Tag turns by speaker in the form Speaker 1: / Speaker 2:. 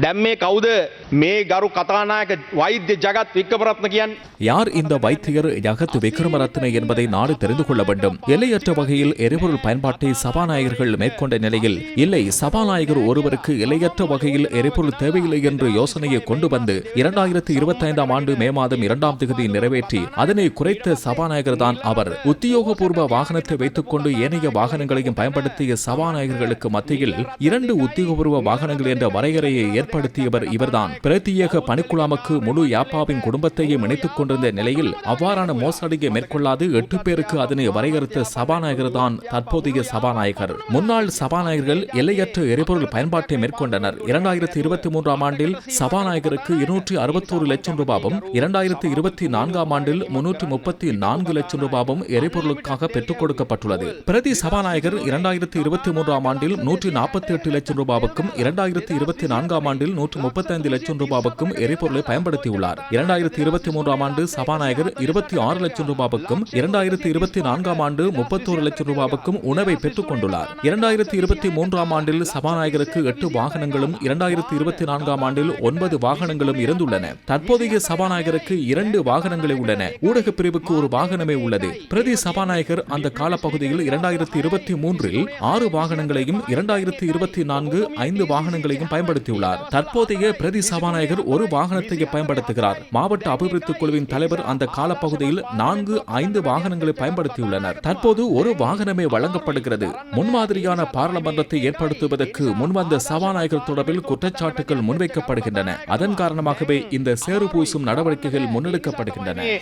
Speaker 1: දැම් මේ කවුද මේ ගරු කතානායක වෛද්‍ය ජගත් වික්කමරත්න කියන්
Speaker 2: யார் இந்த வைத்தியர் ஜகத் விக்ரமரத்ன என்பதை நாடு தெரிந்து கொள்ள வேண்டும் எல்லையற்ற வகையில் எரிபொருள் பயன்பாட்டை சபாநாயகர்கள் மேற்கொண்ட நிலையில் இல்லை சபாநாயகர் ஒருவருக்கு எல்லையற்ற வகையில் எரிபொருள் தேவையில்லை என்று யோசனையை கொண்டு வந்து இரண்டாயிரத்தி இருபத்தி ஐந்தாம் ஆண்டு மே மாதம் இரண்டாம் தேதி நிறைவேற்றி அதனை குறைத்த சபாநாயகர் தான் அவர் உத்தியோகபூர்வ வாகனத்தை வைத்துக் கொண்டு ஏனைய வாகனங்களையும் பயன்படுத்திய சபாநாயகர்களுக்கு மத்தியில் இரண்டு உத்தியோகபூர்வ வாகனங்கள் என்ற வரையறையை ஏற்படுத்தியவர் இவர்தான். பிரத்யேக பணிக்குழாமுக்கு முழு யாப்பாவின் குடும்பத்தையும் இணைத்துக் கொண்டிருந்த நிலையில் அவ்வாறான மோசடியை மேற்கொள்ளாது எட்டு பேருக்கு அதனை வரையறுத்த சபாநாயகர் தான் தற்போதைய சபாநாயகர். முன்னாள் சபாநாயகர்கள் எல்லையற்ற எரிபொருள் பயன்பாட்டை மேற்கொண்டனர். இரண்டாயிரத்தி இருபத்தி மூன்றாம் ஆண்டில் சபாநாயகருக்கு இருநூற்றி அறுபத்தோரு லட்சம் ரூபாவும் இரண்டாயிரத்தி இருபத்தி நான்காம் ஆண்டில் முன்னூற்றி முப்பத்தி நான்கு லட்சம் ரூபாவும் எரிபொருளுக்காக பெற்றுக் கொடுக்கப்பட்டுள்ளது. பிரதி சபாநாயகர் இரண்டாயிரத்தி இருபத்தி மூன்றாம் ஆண்டில் நூற்றி நாற்பத்தி எட்டு லட்சம் ரூபாவுக்கும் இரண்டாயிரத்தி இருபத்தி நான்காம் ஆண்டில் நூற்று முப்பத்தைந்து லட்சம் ரூபாவுக்கும் எரிபொருளை பயன்படுத்தியுள்ளார். இரண்டாயிரத்தி இருபத்தி மூன்றாம் ஆண்டு சபாநாயகர் இருபத்தி ஆறு லட்சம் ரூபாவுக்கும் இரண்டாயிரத்தி இருபத்தி நான்காம் ஆண்டு முப்பத்தோரு லட்சம் ரூபாவுக்கும் உணவை பெற்றுக் கொண்டுள்ளார். இரண்டாயிரத்தி இருபத்தி மூன்றாம் ஆண்டில் சபாநாயகருக்கு எட்டு வாகனங்களும் இரண்டாயிரத்தி இருபத்தி நான்காம் ஆண்டில் ஒன்பது வாகனங்களும் இருந்துள்ளன. தற்போதைய சபாநாயகருக்கு இரண்டு வாகனங்களே உள்ளன. ஊடக பிரிவுக்கு ஒரு வாகனமே உள்ளது. பிரதி சபாநாயகர் அந்த காலப்பகுதியில் இரண்டாயிரத்தி இருபத்தி மூன்றில் ஆறு வாகனங்களையும் இரண்டாயிரத்தி இருபத்தி நான்கு ஐந்து வாகனங்களையும் பயன்படுத்தியுள்ளார். கொண்டுள்ளார் தற்போதைய பிரதி சபாநாயகர் ஒரு வாகனத்தை பயன்படுத்துகிறார். மாவட்ட அபிவிருத்தி குழுவின் தலைவர் அந்த காலப்பகுதியில் நான்கு ஐந்து வாகனங்களை பயன்படுத்தியுள்ளனர். தற்போது ஒரு வாகனமே வழங்கப்படுகிறது. முன்மாதிரியான பாராளுமன்றத்தை ஏற்படுத்துவதற்கு முன்வந்த சபாநாயகர் தொடர்பில் குற்றச்சாட்டுகள் முன்வைக்கப்படுகின்றன. அதன் காரணமாகவே இந்த சேறு பூசும் நடவடிக்கைகள் முன்னெடுக்கப்படுகின்றன.